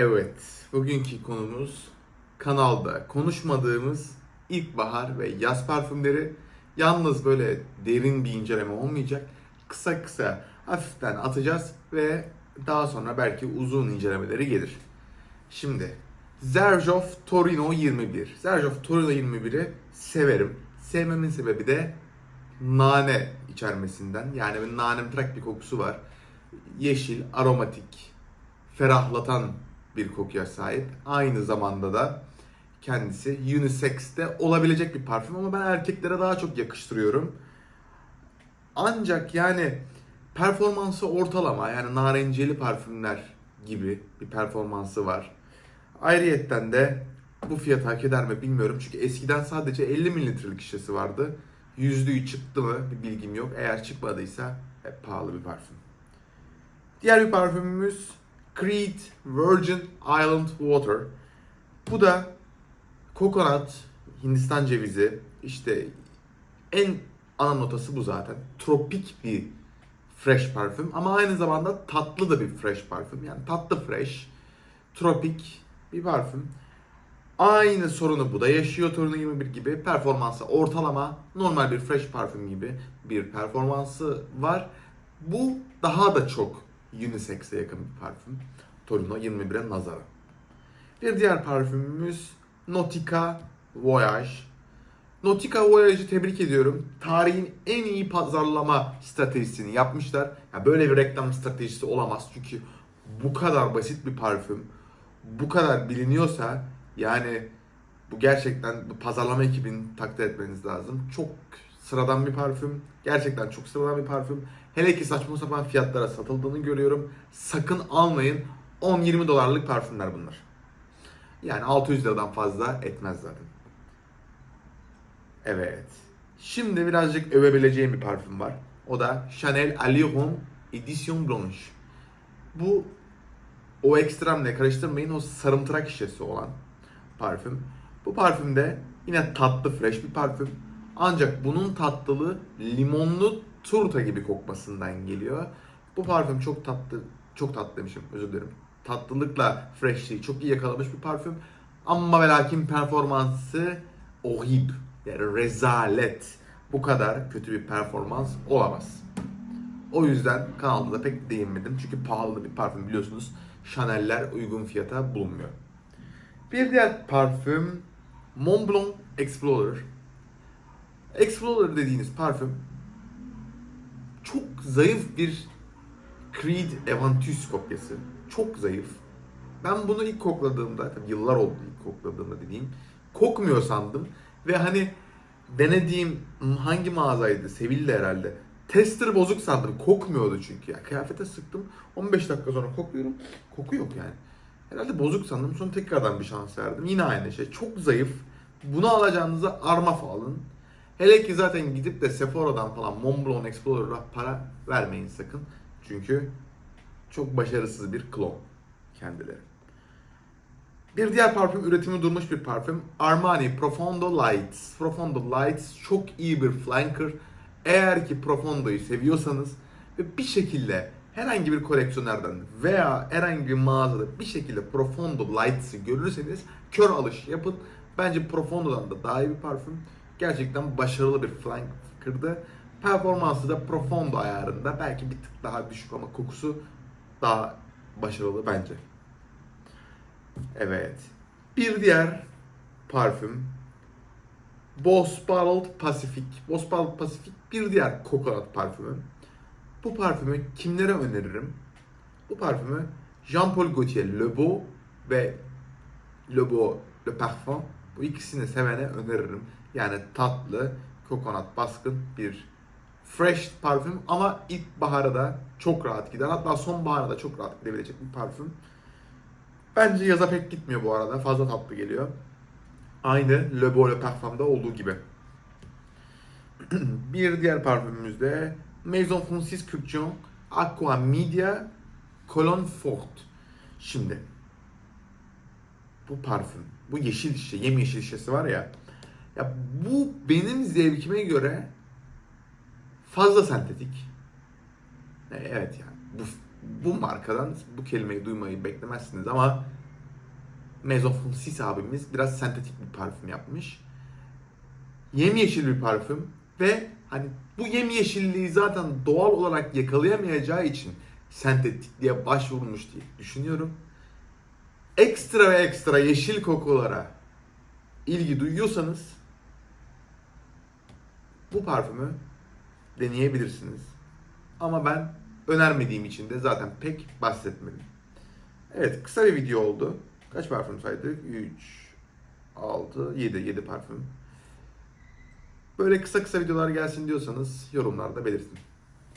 Evet, bugünkü konumuz kanalda konuşmadığımız ilkbahar ve yaz parfümleri. Yalnız böyle derin bir inceleme olmayacak. Kısa kısa hafiften atacağız ve daha sonra belki uzun incelemeleri gelir. Şimdi Zerjoff Torino 21. Zerjoff Torino 21'i severim. Sevmemin sebebi de nane içermesinden. Yani bir nanemtırak bir kokusu var. Yeşil, aromatik, ferahlatan bir kokuya sahip. Aynı zamanda da kendisi unisex'te olabilecek bir parfüm ama ben erkeklere daha çok yakıştırıyorum. Ancak yani performansı ortalama yani narenciyeli parfümler gibi bir performansı var. Ayrıyetten de bu fiyat hak eder mi bilmiyorum. Çünkü eskiden sadece 50 mililitrelik şişesi vardı. Yüzlüğü çıktı mı bir bilgim yok. Eğer çıkmadıysa hep pahalı bir parfüm. Diğer bir parfümümüz Creed Virgin Island Water. Bu da kokonat, Hindistan cevizi, işte en ana notası bu zaten. Tropik bir fresh parfüm ama aynı zamanda tatlı da bir fresh parfüm. Yani tatlı fresh, tropik bir parfüm. Aynı sorunu bu da yaşıyor Torino 21 gibi. Performansı ortalama, normal bir fresh parfüm gibi bir performansı var. Bu daha da çok unisex'e yakın bir parfüm. Torino 21'e nazaran. Bir diğer parfümümüz Nautica Voyage. Nautica Voyage'ı tebrik ediyorum. Tarihin en iyi pazarlama stratejisini yapmışlar. Ya böyle bir reklam stratejisi olamaz çünkü bu kadar basit bir parfüm, bu kadar biliniyorsa yani bu gerçekten bu pazarlama ekibini takdir etmeniz lazım. Çok sıradan bir parfüm. Gerçekten çok sıradan bir parfüm. Hele ki saçma sapan fiyatlara satıldığını görüyorum. Sakın almayın. 10-20 dolarlık parfümler bunlar. Yani 600 liradan fazla etmez zaten. Evet. Şimdi birazcık övebileceğim bir parfüm var. O da Chanel Allure Edition Blanche. Bu o ekstremle karıştırmayın o sarımtırak şişesi olan parfüm. Bu parfümde yine tatlı fresh bir parfüm. Ancak bunun tatlılığı limonlu turta gibi kokmasından geliyor. Bu parfüm çok tatlı, çok tatlı demişim özür dilerim. Tatlılıkla freshliği çok iyi yakalamış bir parfüm. Ama ve lakin performansı ohib. Yani rezalet. Bu kadar kötü bir performans olamaz. O yüzden kanalda da pek değinmedim. Çünkü pahalı bir parfüm biliyorsunuz. Chanel'ler uygun fiyata bulunmuyor. Bir diğer parfüm Montblanc Explorer. Explorer dediğiniz parfüm çok zayıf bir Creed Aventus kopyası. Çok zayıf. Ben bunu ilk kokladığımda, tabii yıllar oldu ilk kokladığımda dediğim, kokmuyor sandım. Ve hani denediğim hangi mağazaydı? Seville herhalde. Tester bozuk sandım. Kokmuyordu çünkü. Ya kıyafete sıktım. 15 dakika sonra kokluyorum. Koku yok yani. Herhalde bozuk sandım. Sonra tekrardan bir şans verdim. Yine aynı şey. Çok zayıf. Bunu alacağınıza Armaf alın. Hele ki zaten gidip de Sephora'dan falan Montblanc Explorer'a para vermeyin sakın. Çünkü çok başarısız bir klon kendileri. Bir diğer parfüm üretimi durmuş bir parfüm. Armani Profondo Lights. Profondo Lights çok iyi bir flanker. Eğer ki Profondo'yu seviyorsanız ve bir şekilde herhangi bir koleksiyonerden veya herhangi bir mağazada bir şekilde Profondo Lights'ı görürseniz kör alış yapın. Bence Profondo'dan da daha iyi bir parfüm. Gerçekten başarılı bir flanker'dı. Performansı da Profondo ayarında. Belki bir tık daha düşük ama kokusu daha başarılı bence. Evet. Bir diğer parfüm Boss Bottled Pacific. Boss Bottled Pacific bir diğer kokonat parfümü. Bu parfümü kimlere öneririm? Bu parfümü Jean-Paul Gaultier Le Beau ve Le Beau Le Parfum bu ikisini sevene öneririm. Yani tatlı, kokonat baskın bir fresh parfüm ama ilkbahara da çok rahat gider. Hatta sonbahara da çok rahat gidebilecek bir parfüm. Bence yaza pek gitmiyor bu arada. Fazla tatlı geliyor. Aynı Le Beau Le Parfum'da olduğu gibi. bir diğer parfümümüz de Maison Francis Kurkdjian Aqua Media Cologne Fort. Şimdi bu parfüm, bu yeşil şişe, yemyeşil şişesi var ya. Ya bu benim zevkime göre fazla sentetik. E, Evet yani bu bu markadan bu kelimeyi duymayı beklemezsiniz ama Maison Francis abimiz biraz sentetik bir parfüm yapmış. Yemyeşil bir parfüm ve hani bu yemyeşilliği zaten doğal olarak yakalayamayacağı için sentetikliğe başvurmuş diye düşünüyorum. Ekstra ve ekstra yeşil kokulara ilgi duyuyorsanız bu parfümü deneyebilirsiniz. Ama ben önermediğim için de zaten pek bahsetmedim. Evet kısa bir video oldu. Kaç parfüm saydık? 3, 6, 7, 7 parfüm. Böyle kısa kısa videolar gelsin diyorsanız yorumlarda belirtin.